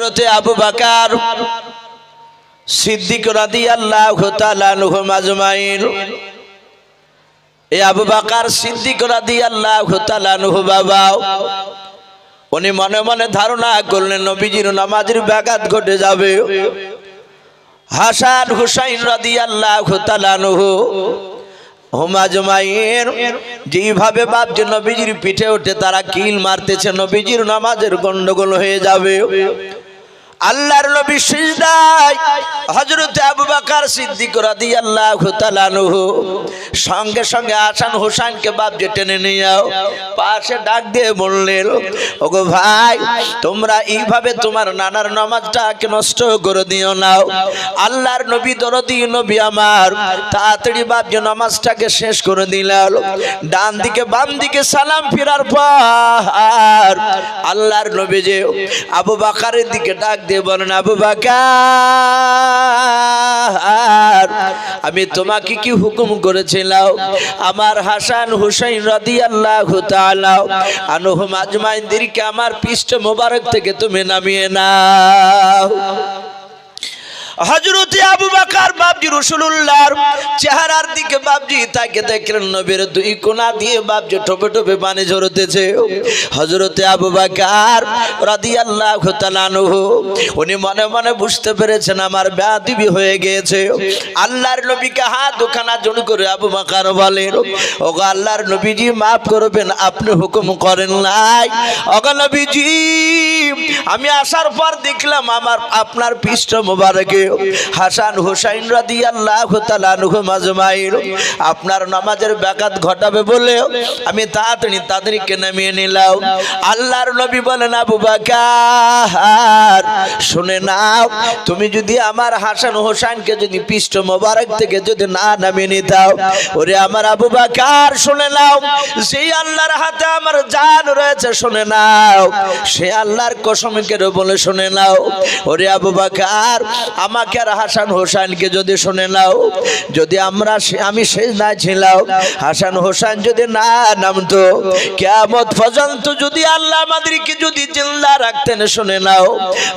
হযরতে আবু বাকার সিদ্দিক তাআলা আনহুম আজমাইন এই আবু বাকার সিদ্দিক রাদিয়াল্লাহু তাআলা আনহু বাবা, উনি মনে মনে ধারণা করলেন, নবীজির নামাজের ব্যাঘাত ঘটে যাবে। হাসান হুসাইন তাআলা আনহু হুমাজমাইয়ের যেভাবে বাপজি নবীজির পিঠে উঠে তারা কিল মারতেছে, নবীজির নামাজের গন্ডগোল হয়ে যাবে। আল্লাহর নবী সিজদায় হযরত আবু বকর সিদ্দিক তাআলা আনহু সঙ্গে সঙ্গে হাসান হোসেনকে বাপ যে টেনে নিয়ে যাও। পাশে ডাক দিয়ে বললেন, ওগো ভাই, তোমরা এইভাবে তোমার নানার নামাজটাকে নষ্ট করে দিও নাও আল্লাহর নবী দরদি নবী আমার, তাড়াতাড়ি বাপ যে নামাজটাকে শেষ করে দিলাম ডান দিকে বাম দিকে সালাম ফিরার পর আল্লাহর নবী যে আবু বাকারের দিকে ডাক দিয়ে বলেন আবু বাকার। আমি তোমাকে কি হুকুম করেছিলাম? আমার হাসান হুসাইন রদি আল্লাহ আনহুম আজমাইন্দিরকে আমার পৃষ্ঠ মোবারক থেকে তুমি নামিয়ে নাও। হজরতে আবু বাকার বাবজি রসুল্লাহর চেহারার দিকে বাবজি তাকে দেখলেন, নবীর দুই কোনা দিয়ে বাবজি টোপে টোপে পানি ঝরতেছে। হজরতে আবু বাকার তাআলা আনহু, উনি মনে মনে বুঝতে পেরেছেন, আমার ব্যাধিবি হয়ে গিয়েছে। আল্লাহর নবীকে হাত দুখানা জোর করে আবু বাকার বলেন, ওগো আল্লাহর নবীজি, মাফ করবেন, আপনি হুকুম করেন নাই। ওগো নবীজি, আমি আসার পর দেখলাম, আমার, আপনার পৃষ্ঠ মোবারকে হাসান হুসাইন তাআলা আনহুম আপনার নামাজের ব্যাঘাত ঘটাবে বলে আমি তাড়াতাড়ি তাদেরকে নামিয়ে নিলাম। আল্লাহর নবী বলেন, আবু বাকার, শুনে নাও, তুমি যদি আমার হাসান হোসেনকে যদি পৃষ্ঠ মোবারক থেকে যদি না নামিয়ে নিতাও, ওরে আমার আবু বাকার, শুনে নাও সেই আল্লাহর হাতে আমার জান রয়েছে, শুনে নাও, সে আল্লাহর কসমকে বলে শুনে নাও, ওরে আবু বাকার আমাকে আর হাসান হোসেনকে যদি শুনে নাও, যদি আমরা আমি শেষ না ছিলাম, হাসান হোসেন যদি না নামতো কেমত পর্যন্ত যদি আল্লাহ আমাদেরকে যদি জিন্দা রাখতেন শুনে নাও।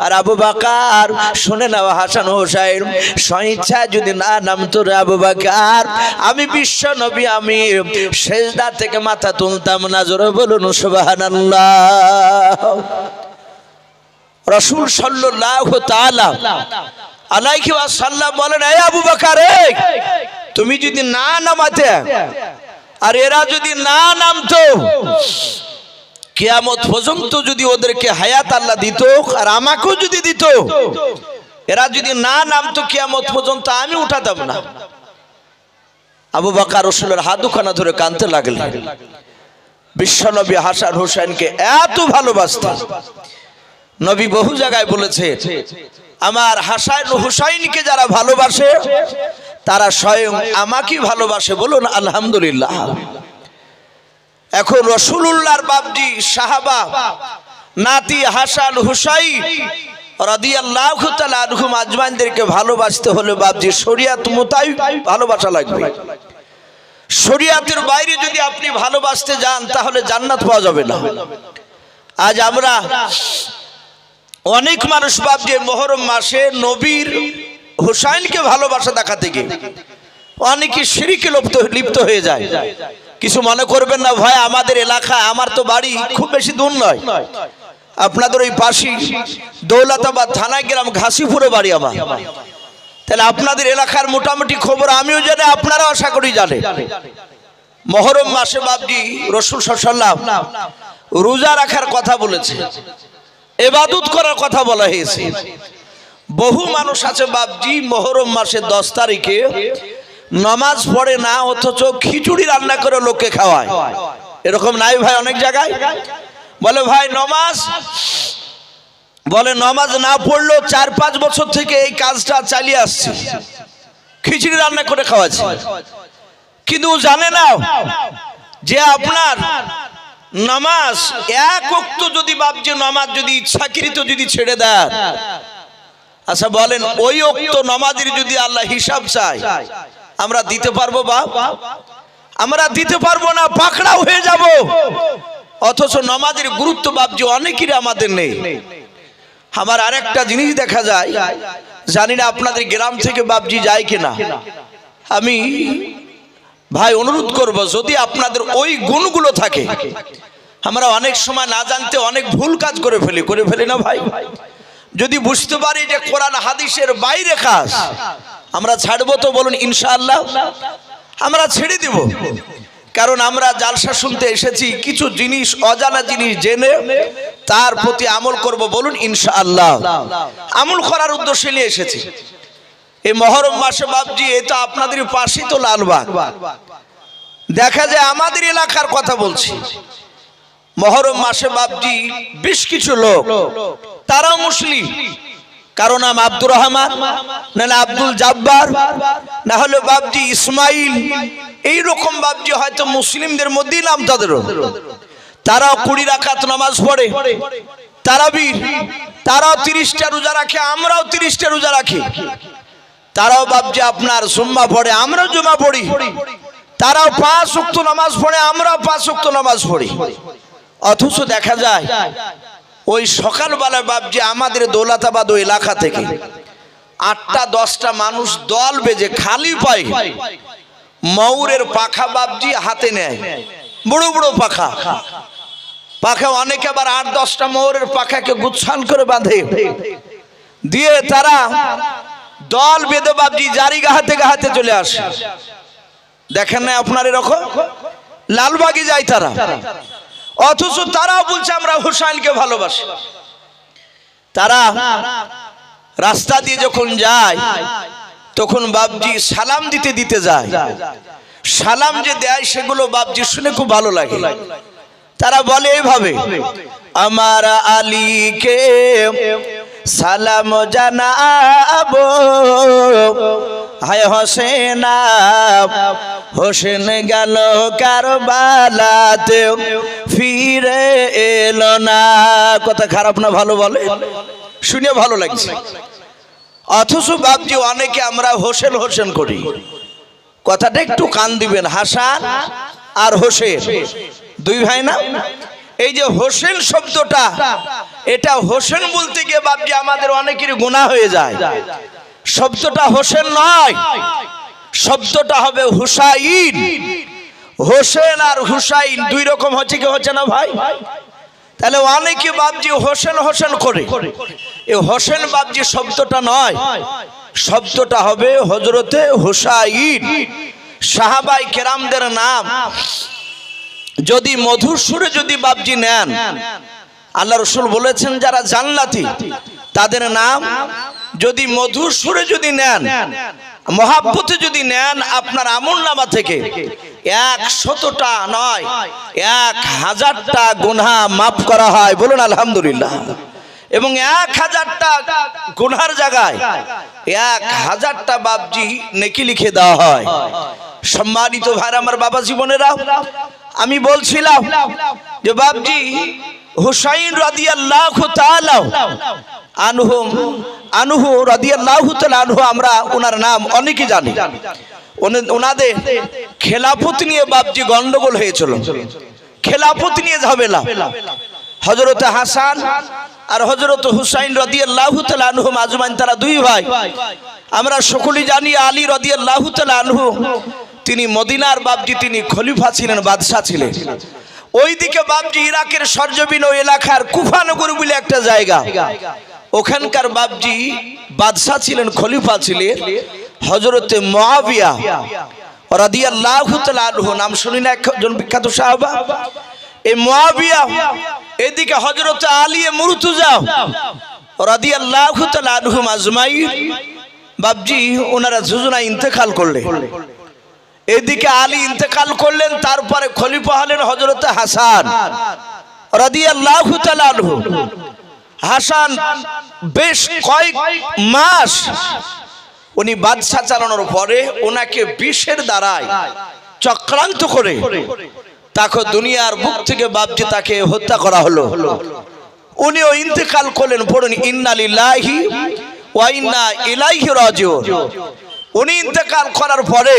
আর আবু বাকার, শুনে নাও হাসান হোসেন স্বইচ্ছা যদি না নামতো রে আবু বাকার, আমি বিশ্ব নবী, আমি শেষদা থেকে মাথা তুলতাম না, জোরে বলুন সুবাহান সুবহানাল্লাহ। রসুল সাল্লাল্লাহু তাআলা আলাইহি ওয়াসাল্লাম বলেন এই আবু বকর তুমি যদি না নামাতে আর এরা যদি না নামতো, কিয়ামত পর্যন্ত যদি ওদেরকে হায়াত আল্লাহ দিত আর আমাকেও যদি দিত, এরা যদি না নামতো, কিয়ামত পর্যন্ত আমি উঠাতাম না। আবু বাকার রসুলের হাত দুখানা ধরে কানতে লাগলেন। বিশ্বনবী হাসান হোসেনকে এত ভালোবাসতেন। নবী বহু জায়গায় বলেছে, আমার হাসান হুসাইনকে যারা ভালোবাসে, তারা স্বয়ং আমাকে ভালোবাসে বলুন আলহামদুলিল্লাহ। এখন রসুলুল্লাহর বাবজি সাহাবা নাতি হাসান হুসাই আজমাইনদেরকে ভালোবাসতে হলে শরিয়াত মোতাই ভালোবাসা লাগবে। শরিয়াতের বাইরে যদি আপনি ভালোবাসতে যান, তাহলে জান্নাত পাওয়া যাবে না। আজ আমরা অনেক মানুষ ভাবছে মহরম মাসে নবীর হুসাইনকে ভালোবাসা দেখাতে গিয়ে অনেকে সিঁড়িকে লিপ্ত লিপ্ত হয়ে যায়। কিছু মনে করবেন না, ভাই, আমাদের এলাকায় আমার তো বাড়ি খুব বেশি দূর নয়। আপনাদের ওই পাশি দৌলতাবাদ থানা গ্রাম ঘাসিপুরে বাড়ি আমার। তাহলে আপনাদের এলাকার মোটামুটি খবর আমিও জানি, আপনারাও আশা করি জানে মহরম মাসে বাবজি রসুল সাল্লাম রোজা রাখার কথা বলেছে। এবাদত করার কথা বলা হয়েছে। বহু মানুষ আছে বাবজি মহরম মাসের দশ তারিখে। নামাজ পড়ে না, অথচ খিচুড়ি রান্না করে লোককে খাওয়ায়। এরকম নাই ভাই অনেক জায়গায়? বলে, ভাই, নমাজ? বলে, নমাজ না পড়লেও চার পাঁচ বছর থেকে এই কাজটা চালিয়ে আসছে। খিচুড়ি রান্না করে খাওয়াচ্ছে। কিন্তু জানে না যে আপনার নামাজ এক অক্ত যদি বাপজি নামাজ যদি ইচ্ছাকৃত যদি ছেড়ে দেয়। আচ্ছা বলেন, ওই অক্ত নামাজের যদি আল্লাহ হিসাব চায়, আমরা দিতে পারব বাপ? আমরা দিতে পারব না, পাকড়াও হয়ে যাব। অথচ নামাজের গুরুত্ব বাপজি অনেকেরই আমাদের নেই। আমার আরেকটা জিনিস দেখা যায়, জানি না আপনাদের গ্রাম থেকে বাবজি যায় কিনা। আমি ভাই, অনুরোধ করব, যদি আপনাদের ওই গুণগুলো থাকে, আমরা অনেক সময় না জানতে অনেক ভুল কাজ করে ফেলি করে ফেলি না ভাই? যদি বুঝতে পারি যে কোরআন হাদিসের বাইরে কাজ, আমরা ছাড়বো তো বলুন, ইনশাআল্লাহ। আমরা ছেড়ে দিব। কারণ আমরা জালসা শুনতে এসেছি, কিছু জিনিস, অজানা জিনিস জেনে তার প্রতি আমল করব বলুন, ইনশাআল্লাহ। আমল করার উদ্দেশ্যে নিয়ে এসেছি। এই মহরম মাসে বাবজি এটা আপনাদের পাশেই তো লালবাগ। দেখা যায় আমাদের এলাকার কথা বলছি। মহরম মাসে বাবজি বেশ কিছু লোক, তারাও মুসলিম। কারও নাম আব্দুর রহমান, না না আব্দুল জাব্বার, না হলে বাবজি ইসমাইল। এই রকম বাবজি হয়তো মুসলিমদের মধ্যেই নাম তাদেরও তারাও কুড়ি রাকাত নামাজ পড়ে। তারাবির, তারাও তিরিশটা রোজা রাখে, আমরাও তিরিশটা রোজা রাখি। তারাও বাবজি আপনার জুম্মা পড়ে, আমরাও জুম্মা পড়ি। তারাও পাঁচ উক্ত নামাজ পড়ে, আমরাও পাঁচ উক্ত নামাজ পড়ি। অথচ দেখা যায়, ওই সকালবেলায় বাবজি আমাদের দৌলতাবাদ ওই এলাকা থেকে আটটা, দশটা মানুষ দল বেজে খালি পায় ময়ূরের পাখা বাবজি হাতে নেয়। বড় বড় পাখা। পাখা অনেকে আবার আট, দশটা ময়ূরের পাখাকে গুচ্ছান করে বাঁধে। দিয়ে তারা দল বেঁধে বাবজি জারি গাহাতে গাহাতে চলে আসে। দেখেন না আপনার এরকম? লালবাগে যায় তারা। অথচ তারাও বলছে আমরা হুসাইনকে ভালোবাসি। তারা রাস্তা দিয়ে যখন যায়, তখন বাবজি সালাম দিতে দিতে যায়। সালাম যে দেয় সেগুলো বাবজি শুনে খুব ভালো লাগে। তারা বলে এইভাবে, আমার আলীকে সালাম জানাব। হায় হোসেনা, হোসেন গেল কারবালাতে, ফিরে এলো না। কথা খারাপ না, ভালো বলে? শুনে ভালো লাগছে। অথচ বাবজি অনেকে আমরা হোসেন হোসেন করি। কথাটা একটু কান দিবেন, হাসান আর হোসেন। দুই ভাই না? এই যে হোসেন শব্দটা, এটা হোসেন বলতে গিয়ে বাবজি আমাদের অনেকের গুণা হয়ে যায়। শব্দটা হোসেন নয়, শব্দটা হবে হুসাইন। হোসেন আর হুসাইন দুই রকম হচ্ছে কি হচ্ছে না ভাই? তাহলে অনেকে বাবজি হোসেন হোসেন করে। এই হোসেন বাবজি শব্দটা নয়, শব্দটা হবে হজরতে হুসাইন। সাহাবাই কেরামদের নাম। যদি মধুর সুরে যদি বাবজি নেন আল্লাহ রসুল বলেছেন যারা জান্নাতি তাদের নাম যদি মধুর সুরে যদি নেন মহাব্বতে যদি নেন আপনার আমল নামা থেকে এক শতটা নয় এক হাজারটা গুনহা মাফ করা হয়। বলুন আলহামদুলিল্লাহ। এবং এক হাজারটা গুনহার জায়গায় এক হাজারটা বাবজি নেকি লিখে দেওয়া হয়। সম্মানিত ভাই আমার বাবা জীবনেরা আমি বলছিলাম যে বাবজি হুসাইন রাদিয়াল্লাহু তাআলা আনহু আনহু রাদিয়াল্লাহু তাআলা আনহু, আমরা ওনার নাম অনেকে জানি। ওনে- ওনাদের খেলাফত নিয়ে বাবজি গন্ডগোল হয়েছিল। খেলাফত নিয়ে ঝামেলা। হজরত হাসান আর হজরত হুসাইন রাদিয়াল্লাহু তাআলা আনহু আজমাইন তারা দুই ভাই। আমরা সকলেই জানি আলী রাদিয়াল্লাহু তাআলা আনহু তিনি মদিনার বাবজি তিনি খলিফা ছিলেন, বাদশাহ ছিলেন। ওইদিকে বাবজি ইরাকের সরজবিন এলাকার কুফানগর বলে একটা জায়গা। ওখানকার বাবজি বাদশাহ ছিলেন, খলিফা ছিলেন হজরতে মহাবিয়া রাদিয়াল্লাহু নাম শুনি না বিখ্যাত এই মহাবিয়া এদিকে হজরত বাবজি ওনারা ইন্তেকাল করলেন। এদিকে আলী ইন্তেকাল করলেন, তারপরে খলিফা হলেন হজরত হাসান। হাসান বেশ কয়েক মাস উনি বাদশাহ চালানোর পরে ওনাকে বিষের দ্বারায় চক্রান্ত করে তাকে দুনিয়ার বুক থেকে বাপজি তাকে হত্যা করা হলো। উনিও ইন্তেকাল করলেন, পড়ুন, ইন্না লিল্লাহি ওয়া ইন্না ইলাইহি রাজিউন। উনি ইন্তেকাল করার পরে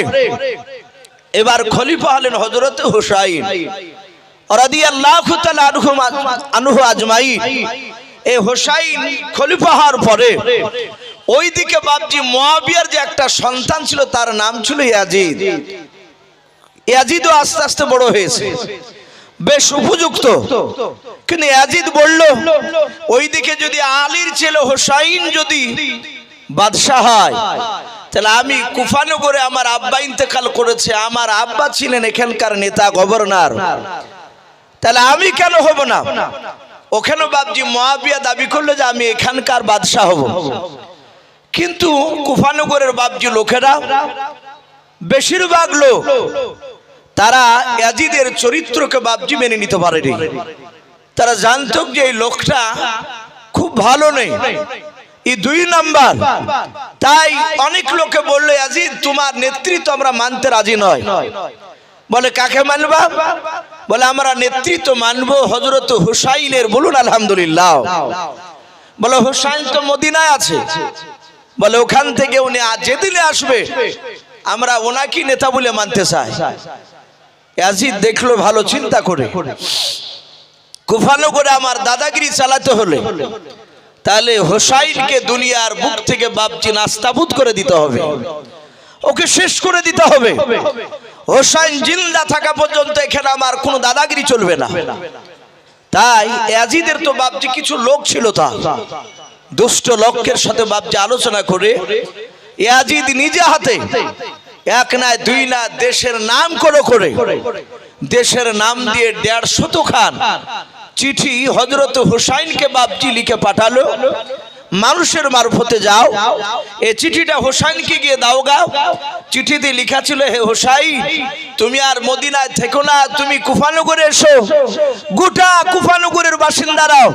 এবার খলিফা হলেন হযরত হুসাইন এই হোসাইন খলিফা হওয়ার ওইদিকে বাপজি মোয়াবিয়ার যে একটা সন্তান ছিল, তার নাম ছিল ইয়াজিদ। আস্তে আস্তে বড় হয়েছে। বেশ উপযুক্ত। কিন্তু ইয়াজিদ বলল, ওইদিকে যদি আলীর ছেলে হোসাইন যদি বাদশাহ হয় তাহলে আমি কুফানগরে আমার আব্বা ইন্তেকাল করেছে, আমার আব্বা ছিলেন এখানকার নেতা গভর্নর। তাহলে আমি কেন হব না? ওখানে বাবজি মহাবিয়া দাবি করল যে আমি এখানকার বাদশাহ হব। কিন্তু কুফানগরের বাবজি লোকেরা, বেশিরভাগ লোক, তারা ইয়াজিদের চরিত্রকে বাবজি মেনে নিতে পারেনি। তারা জানত যে এই লোকটা খুব ভালো নেই। এই দুই নাম্বার। তাই অনেক লোকে বলল ইয়াজিদ তোমার নেতৃত্ব আমরা মানতে রাজি নয়। বলে কাকে মানবা? বলে আমরা নেতৃত্ব মানবো হজরত হুসাইনের। বলুন আলহামদুলিল্লাহ। বলে হুসাইন তো মদিনায় আছে। বলে ওখান থেকে উনি আজ যেদিনে আসবে আমরা ওনাকে নেতা বলে মানতে চাই। ইয়াজিদ দেখল ভালো চিন্তা করে। কুফানো করে আমার দাদাগিরি চালাতে হলে তাহলে হোসাইনকে দুনিয়ার বুক থেকে বাপজি নাস্তাবুদ করে দিতে হবে। ওকে শেষ করে দিতে হবে। হোসাইন জিন্দা থাকা পর্যন্ত এখানে আমার কোনো দাদাগিরি চলবে না। তাই ইয়াজিদের তো বাপজি কিছু লোক ছিল তা। দুষ্ট লোকের সাথে বাপজি আলোচনা করে ইয়াজিদ নিজে হাতে এক না দুই না দেশের নাম করে করে, দেশের নাম দিয়ে দেড়শত খান চিঠি হজরত হুসাইনকে বাপজি লিখে পাঠালো। মানুষের মারফতে যাও। এ চিঠিটা হোসাইনকে গিয়ে দাও গাও চিঠিতে লিখা ছিল, হে হোসাই তুমি আর মদিনায় থেকো না, তুমি কুফানগরে এসো। গোটা কুফানগরের বাসিন্দারাও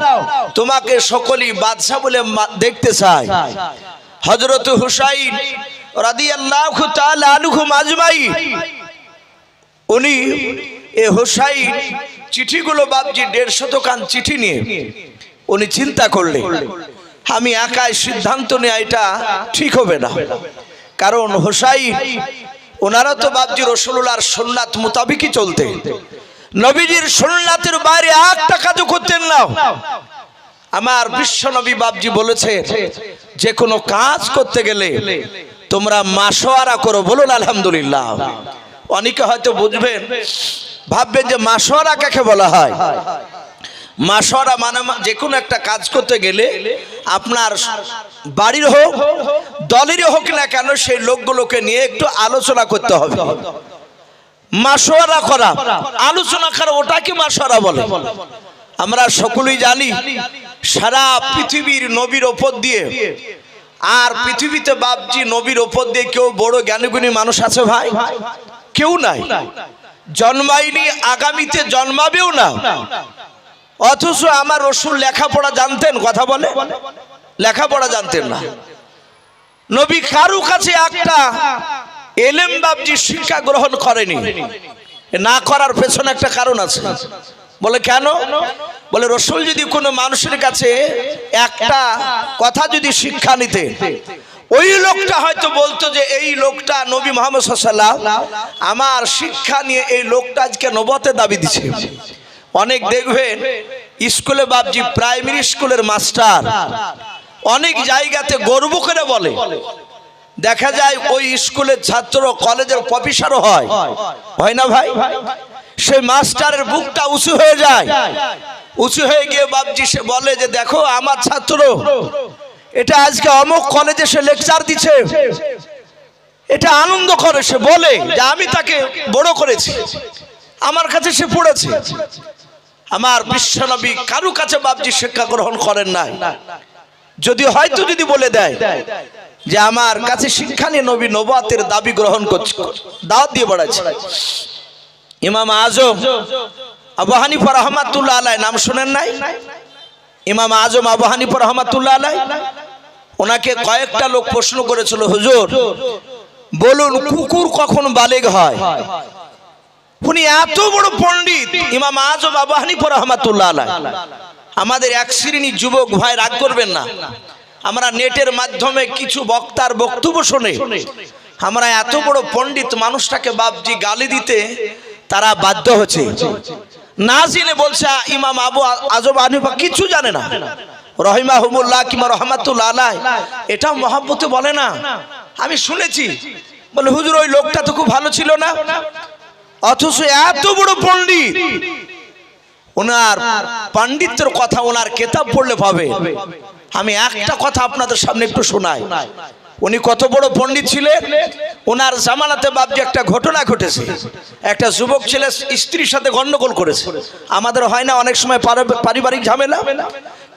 তোমাকে সকলেই বাদশাহ বলে দেখতে চায়। হজরত হুসাইন রাদিয়াল্লাহু তাআলা আনহু মাজমাই উনি, এ হোসাইন চিঠিগুলো বাপজি দেড়শো দোকান চিঠি নিয়ে উনি চিন্তা করলেন, আমি একাই সিদ্ধান্ত নেওয়া এটা ঠিক হবে না। কারণ হোসাইন, ওনারা তো বাপজি রসুল্লাহর সোননাথ মোতাবিকই চলতে। নবীজির সোননাথের বাইরে একটা কাজও করতেন না। আমার বিশ্ব নবী বাপজি বলেছে যে কোনো কাজ করতে গেলে তোমরা মাসোয়ারা করো। বলুন, আলহামদুলিল্লাহ। অনেকে হয়তো বুঝবেন ভাববেন যে মাসোয়ারা কাকে বলা হয়? মাসোয়ারা মানে যে কোনো একটা কাজ করতে গেলে আপনার বাড়ির হোক, দলেরই হোক না কেন, সেই লোকগুলোকে নিয়ে একটু আলোচনা করতে হবে। মাসোয়ারা করা, আলোচনা করা, ওটাকে মাসোয়ারা বলে। আমরা সকলেই জানি, সারা পৃথিবীর নবীর ওপর দিয়ে, আর পৃথিবীতে বাপজি নবীর ওপর দিয়ে কেউ বড় জ্ঞানীগুণী মানুষ আছে ভাই? কেউ নাই। জন্মাইনি আগামীতে জন্মাবেও না। অথচ আমার রসুল লেখাপড়া জানতেন, কথা বলে? লেখাপড়া জানতেন না। নবী কারু কাছে একটা এলেম বাবজি শিক্ষা গ্রহণ করেনি। না করার পেছনে একটা কারণ আছে। বলে, কেন? বলে, রসুল যদি কোনো মানুষের কাছে একটা কথা যদি শিক্ষা নিতে ওই লোকটা হয়তো বলতো যে এই লোকটা নবী মোহাম্মদ সাল্লাম আমার শিক্ষা নিয়ে এই লোকটা আজকে নবতে দাবি দিছে। অনেক দেখবেন, স্কুলে বাবজি প্রাইমারি স্কুলের মাস্টার অনেক জায়গাতে গর্ব করে বলে। দেখা যায় ওই স্কুলের ছাত্র কলেজের প্রফেসরও হয়। হয় না ভাই? সেই মাস্টারের বুকটা উঁচু হয়ে যায়। উঁচু হয়ে গিয়ে বাবজি সে বলে যে, দেখো, আমার ছাত্র এটা আজকে অমুক কলেজে সে লেকচার দিচ্ছে। এটা আনন্দ করে, সে বলে যে আমি তাকে বড় করেছি। আমার কাছে সে পড়েছে। আমার বিশ্বনবী কারু কাছে বাবজি শিক্ষা গ্রহণ করেন নাই। যদি হয়তো যদি বলে দেয় যে আমার কাছে শিক্ষা নিয়ে নবী নবাতের দাবি গ্রহণ করছে, দাওয়াত দিয়ে বেড়াচ্ছে। ইমাম আজম আবু হানিফা রহমাতুল্লাহ আলাই নাম শুনেন নাই? ইমাম আজম আবু হানিফা রহমাতুল্লাহ আলাই ওনাকে কয়েকটা লোক প্রশ্ন করেছিল, হুজুর, বলুন কুকুর কখন বালেগ হয়? উনি এত বড় পণ্ডিত, ইমাম আজম আবু হানিফা রহমাতুল্লাহ আলাই আমাদের এক শ্রেণি যুবক, ভাই, রাগ করবেন না। আমরা নেটের মাধ্যমে কিছু বক্তার বক্তব্য শুনে। আমরা এত বড় পণ্ডিত, মানুষটাকে বাপজি গালি দিতে তারা বাধ্য হচ্ছে। না জেনে বলছে, ইমাম আবু আজব আনিফা কিছু জানে না। রহিমাহুমুল্লাহ কিংবা রহমাতুল্লাহ আলাই এটাও মহাব্বতে বলে না। আমি শুনেছি, বলে, হুজুর, ওই লোকটা তো খুব ভালো ছিল না। অথচ এত বড় পণ্ডিত। ওনার পাণ্ডিত্যের কথা, ওনার কেতাব পড়লে পাবে আমি একটা কথা আপনাদের সামনে একটু শোনাই। উনি কত বড় পণ্ডিত ছিলেন? ওনার জামানাতে বাবজি একটা ঘটনা ঘটেছে। একটা যুবক ছেলে স্ত্রীর সাথে গন্ডগোল করেছে। আমাদের হয় না অনেক সময় পারিবারিক ঝামেলা।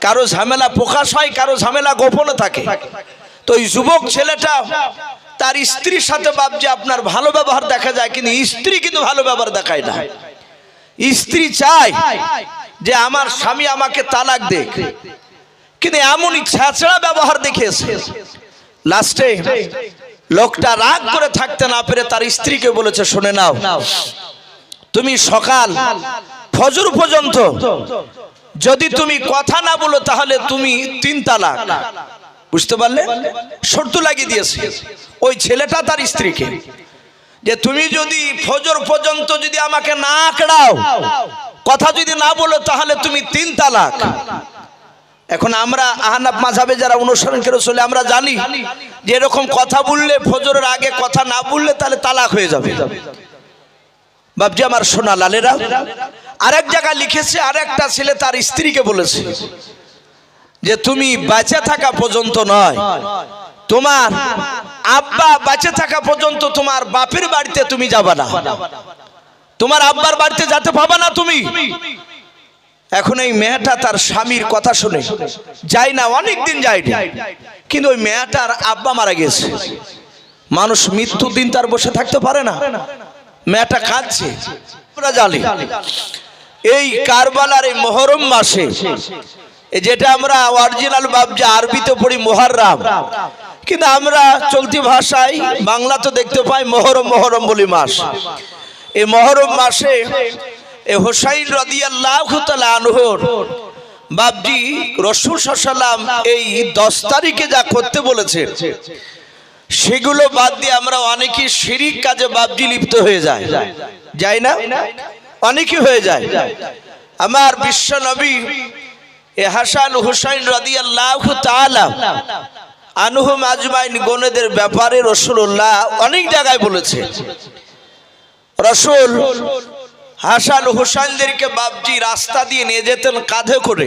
কারও ঝামেলা প্রকাশ হয়, কারও ঝামেলা গোপনে থাকে। তো ওই যুবক ছেলেটা, তার স্ত্রীর সাথে বাবজি আপনার ভালো ব্যবহার দেখা যায়, কিন্তু স্ত্রী কিন্তু ভালো ব্যবহার দেখায় না। স্ত্রী চায় যে আমার স্বামী আমাকে তালাক দেখ কিন্তু এমনই ছেঁচড়া ব্যবহার দেখিয়েছে। লাস্টে লোকটা রাগ করে থাকতে না পেরে তার স্ত্রীকে বলেছে, শুনে নাও, তুমি সকাল ফজর পর্যন্ত যদি তুমি কথা না বলো, তাহলে তুমি তিন তালাক। বুঝতে পারলে? শর্ত লাগিয়ে দিয়েছে। ওই ছেলেটা তার স্ত্রীকে, যে তুমি যদি ফজর পর্যন্ত যদি আমাকে না আঁকড়াও, কথা যদি না বলো, তাহলে তুমি তিন তালাক। এখন আমরা আহনাব মাঝাবে যারা অনুসরণ করে চলে, আমরা জানি যে এরকম কথা বললে, ফজরের আগে কথা না বললে তাহলে তালাক হয়ে যাবে। বাবজি আমার সোনা লালেরা, আরেক জায়গায় লিখেছে, আরেকটা ছেলে তার স্ত্রীকে বলেছে যে, তুমি বেঁচে থাকা পর্যন্ত নয়, তোমার আব্বা বেঁচে থাকা পর্যন্ত তোমার বাপের বাড়িতে তুমি যাবা না। তোমার আব্বার বাড়িতে যেতে পাবা না তুমি এখন এই মেয়েটা তার স্বামীর কথা শুনে যায় না অনেক দিন যায় কিন্তু ওই মেয়েটার আব্বা মারা গেছে। মানুষ মৃত্যু দিন তার বসে থাকতে পারে না। মেয়েটা কাঁদছে। এই কারবালার এই মহরম মাসে যেটা আমরা অরিজিনাল বাবজা আরবিতে পড়ি মোহাররাম কিন্তু আমরা চলতি ভাষায় বাংলা তো দেখতে পাই মহরম মহরম বলি মাস। এই মহরম মাসে এ হোসাইন রদিয়াল্লাহু তাআলা আনহুর বাবজি রসুল সাল্লাম এই দশ তারিখে যা করতে বলেছে সেগুলো বাদ দিয়ে আমরা অনেকেই শিরিক কাজে বাবজি লিপ্ত হয়ে যায়। যায় না? অনেকই হয়ে যায়। আমার বিশ্ব নবী এ হাসান হুসাইন রাদিয়াল্লাহু তাআলা আনহুম আজমাইন গনেদের ব্যাপারে রসুল্লাহ অনেক জায়গায় বলেছে। রসুল হাসান হুসাইনদেরকে বাবজি রাস্তা দিয়ে নিয়ে যেতেন কাঁধে করে।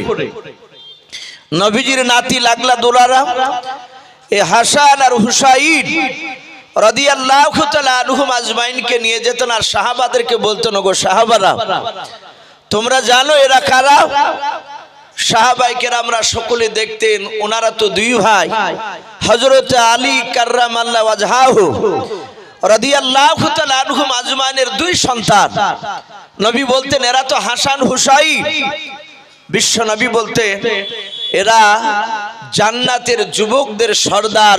নবীজির নাতি লাগলা দোলারা, এ হাসান আর হুসাইন নিয়ে যেতেন আর বলতেন গো তোমরা জানো এরা আমরা সকলে দেখতেন, ওনারা তো দুই ভাই হজরত আলী কার্রাম আল্লাহ আজমাইনের দুই সন্তান। নবী বলতেন, এরা তো হাসান বিশ্ব নবী এরা জান্নাতের যুবকদের সর্দার।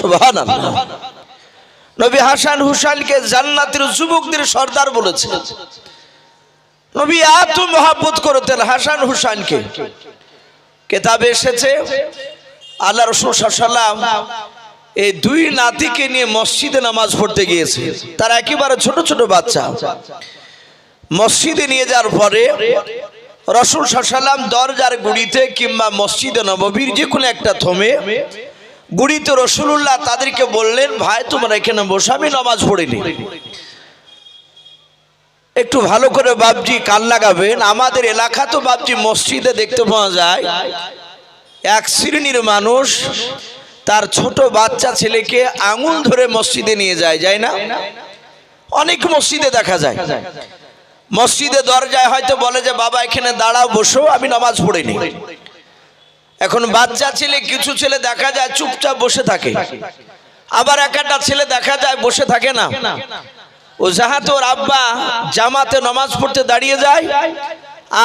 সুবহানাল্লাহ। নবী হাসান হুসাইনকে জান্নাতের যুবকদের সর্দার বলেছে। নবী এত মহাব্বত করতেন হাসান হুসাইনকে। কেতাবে এসেছে, আল্লাহ রসুল সাল্লাম এই দুই নাতিকে নিয়ে মসজিদে নামাজ পড়তে গিয়েছে। তারা একেবারে ছোট ছোট বাচ্চা। মসজিদে নিয়ে যাওয়ার পরে রসুল সাল্লাম দরজার গুড়িতে কিংবা মসজিদে নববীর যে কোনো একটা থমে গুড়িতে রসুল্লাহ তাদেরকে বললেন, ভাই, তোমরা এখানে বসে, আমি নামাজ পড়িনি। একটু ভালো করে বাবজি কান লাগাবেন। আমাদের এলাকা তো বাবজি মসজিদে দেখতে পাওয়া যায়, এক শ্রেণির মানুষ তার ছোট বাচ্চা ছেলেকে আঙুল ধরে মসজিদে নিয়ে যায় যায় না? অনেক মসজিদে দেখা যায়। মসজিদে দরজায় হয়তো বলে যে, বাবা, এখানে দাঁড়াও, বসো, আমি নামাজ পড়িনি এখন বাচ্চা ছেলে, কিছু ছেলে দেখা যায় চুপচাপ বসে থাকে। আবার এক একটা ছেলে দেখা যায় বসে থাকে না। ও যাহাতে ওর আব্বা জামাতে নামাজ পড়তে দাঁড়িয়ে যায়,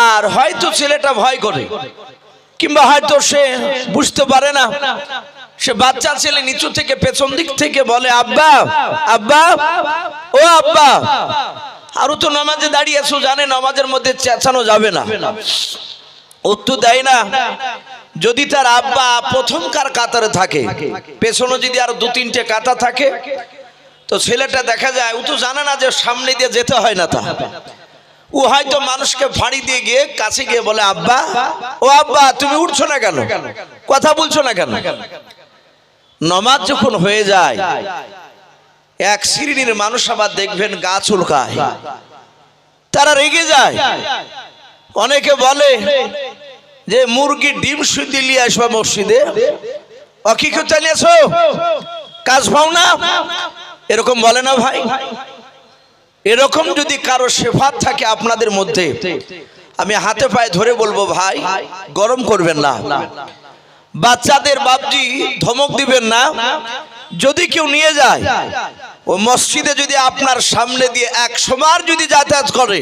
আর হয়তো ছেলেটা ভয় করে, কিংবা হয়তো সে বুঝতে পারে না সে বাচ্চা ছেলে নিচু থেকে পেছন দিক থেকে বলে, আব্বা আব্বা, ও আব্বা, আরও তো নামাজে দাঁড়িয়েছো জানে নামাজের মধ্যে চেঁচানো যাবে না। উত্তর দেয় না। যদি তার আব্বা প্রথমকার কাতারে থাকে, পেছনে যদি আর দু তিনটে কাতা থাকে, তো ছেলেটা দেখা যায়, ও তো জানে না যে সামনে দিয়ে যেতে হয় না তা। ও হয়তো মানুষকে ফাড়ি দিয়ে গিয়ে কাছে গিয়ে বলে, আব্বা, ও আব্বা, তুমি উঠছো না কেন? কথা বলছো না কেন? নমাজ যখন হয়ে যায়, এক শ্রেণির মানুষ আবার দেখবেন গা চুলকায়। তারা রেগে যায়। অনেকে বলে যে, মুরগি ডিম সুদি নিয়ে আসবা মসজিদে? অকিকে চালিয়েছো কাজ পাও না? এরকম বলে না ভাই? এরকম যদি কারও শেফাত থাকে আপনাদের মধ্যে, আমি হাতে পায়ে ধরে বলব, ভাই, গরম করবেন না। বাচ্চাদের বাপজি ধমক দিবেন না। যদি কেউ নিয়ে যায়, ও মসজিদে যদি আপনার সামনে দিয়ে এক সমান যদি যাতায়াত করে,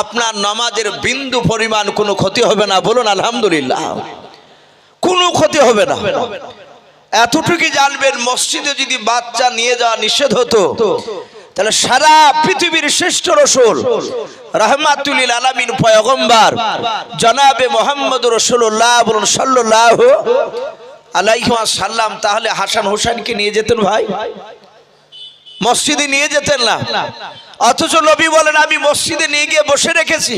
আপনার নামাজের বিন্দু পরিমাণ কোনো ক্ষতি হবে না। বলুন, আলহামদুলিল্লাহ। কোনো ক্ষতি হবে না। এতটুকু জানবেন, মসজিদে যদি বাচ্চা নিয়ে যাওয়া নিষেধ হতো তাহলে সারা পৃথিবীর শ্রেষ্ঠ রসুল, রহমাতুলিল আলামিন পয়গম্বর, জনাবে মোহাম্মদ রসুল্লাহ বলুন সাল্লাহ আলাইহি সাল্লাম তাহলে হাসান হোসেনকে নিয়ে যেতেন ভাই? মসজিদে নিয়ে যেতেন না। অথচ নবী বলেন, আমি মসজিদে নিয়ে গিয়ে বসে রেখেছি।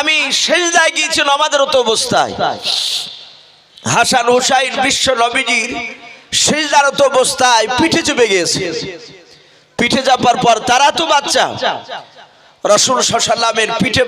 আমি শেষ দায় গিয়েছি নমাদের তো অবস্থায়। হাসান হুসাইন বিশ্ব নবীজির শেষদারত অবস্থায় পিঠে চেপে গিয়েছে। পিঠে যাবার পর তারা তো বাচ্চা। রসুল সাল্লামের পিঠে